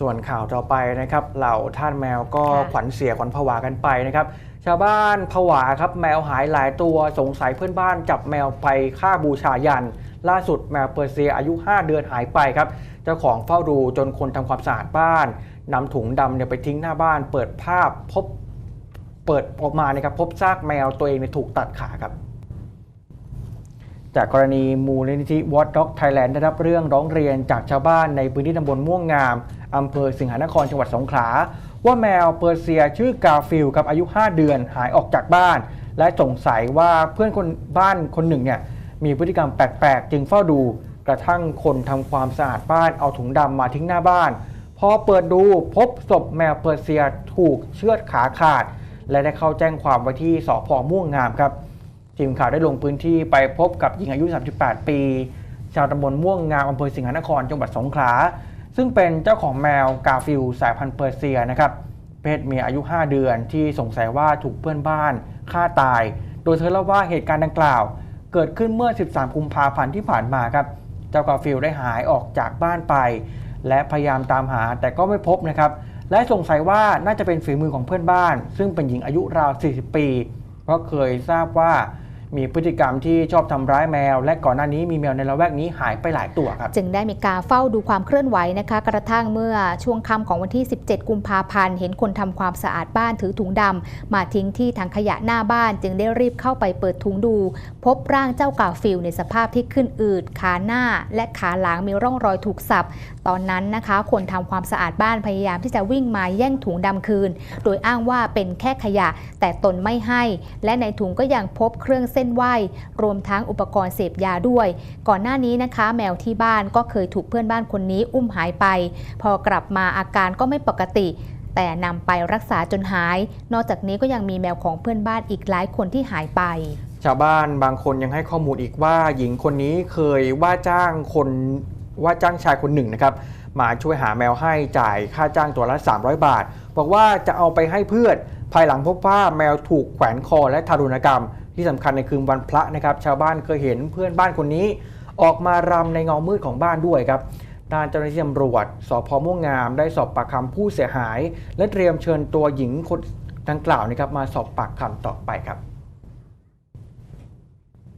ส่วนข่าวต่อไปนะครับเหล่าท่านแมวก็ค่ะขวัญเสียขวัญผวากันไปนะครับชาวบ้านผวาครับแมวหายหลายตัวสงสัยเพื่อนบ้านจับแมวไปฆ่าบูชายัน ล่าสุดแมวเปอร์เซียอายุ 5 เดือนหายไปครับ เจ้าของเฝ้าดูจนคนทำความสะอาดบ้านนำถุงดำเนี่ยไปทิ้งหน้าบ้าน เปิดภาพพบเปิดออกมานะครับพบซากแมวตัวเองเนี่ยถูกตัดขาครับจากกรณีมูลนิธิ Watch Dog Thailand ได้รับเรื่องร้องเรียนจากชาวบ้านในพื้นที่ตำบลม่วงงาม อำเภอสิงหนครจังหวัดสงขลาว่าแมวเปอร์เซียชื่อกาฟิลครับอายุ 5 เดือนหายออกจากบ้าน และสงสัยว่าเพื่อนคนบ้านคนหนึ่งเนี่ยมีพฤติกรรมแปลกๆ จึงเฝ้าดู กระทั่งคนทำความสะอาดบ้านเอาถุงดำมาทิ้งหน้าบ้าน พอเปิดดูพบศพแมวเปอร์เซียถูกเชือดขาขาด และได้เข้าแจ้งความไว้ที่สพม่วงงามครับทีมข่าวได้ลงพื้นที่ไปพบกับหญิงอายุ 38 ปี ชาวตำบลม่วงงามอำเภอสิงหนครจังหวัดสงขลา ซึ่งเป็นเจ้าของแมวกาฟิลสายพันธุ์เปอร์เซียนะครับเพศเมียอายุ 5 เดือนที่สงสัยว่าถูกเพื่อนบ้านฆ่าตาย โดยเธอเล่าว่าเหตุการณ์ดังกล่าว เกิดขึ้นเมื่อ 13 กุมภาพันธ์ที่ผ่านมาครับเจ้ากาฟิลได้หายออกจากบ้านไป และพยายามตามหาแต่ก็ไม่พบนะครับและสงสัยว่าน่าจะเป็นฝีมือของเพื่อนบ้าน ซึ่งเป็นหญิงอายุราว 40 ปี เพราะเคยทราบว่า มีพฤติกรรมที่ชอบทำร้ายแมว และก่อนหน้านี้มีแมวในละแวกนี้หายไปหลายตัวครับ จึงได้มีการเฝ้าดูความเคลื่อนไหวนะคะ กระทั่งเมื่อช่วงค่ำของวันที่ 17 กุมภาพันธ์ เห็นคนทำความสะอาดบ้านถือถุงดำมาทิ้งที่ถังขยะหน้าบ้าน จึงได้รีบเข้าไปเปิดถุงดู พบร่างเจ้ากาฟิลในสภาพที่ขึ้นอืดขาหน้า และขาหลังมีร่องรอยถูกสับ ตอนนั้นนะคะ คนทำความสะอาดบ้านพยายามที่จะวิ่งมาแย่งถุงดำคืน โดยอ้างว่าเป็นแค่ขยะ แต่ตนไม่ให้ และในถุงก็ยังพบเครื่องเส้นไหว้รวมทั้งอุปกรณ์เสพยาด้วย ก่อนหน้านี้นะคะ แมวที่บ้านก็เคยถูกเพื่อนบ้านคนนี้อุ้มหายไป พอกลับมาอาการก็ไม่ปกติแต่นำไปรักษาจนหาย นอกจากนี้ก็ยังมีแมวของเพื่อนบ้านอีกหลายคนที่หายไป ชาวบ้านบางคนยังให้ข้อมูลอีกว่าหญิงคนนี้เคยว่าจ้างคนว่าจ้างชายคนหนึ่งนะครับ มาช่วยหาแมวให้จ่ายค่าจ้างตัวละ 300 บาท บอกว่าจะเอาไปให้เพื่อน ภายหลังพบว่าแมวถูกแขวนคอและทารุณกรรม ที่สำคัญในคืนวันพระนะครับชาวบ้านเคยเห็นเพื่อนบ้านคนนี้ ออกมารำในเงามืดของบ้านด้วยครับด้านเจ้าหน้าที่ตำรวจสพม่วงงาม ได้สอบปากคำผู้เสียหาย และเตรียมเชิญตัวหญิงคนดังกล่าวนะครับมาสอบปากคำต่อไปครับ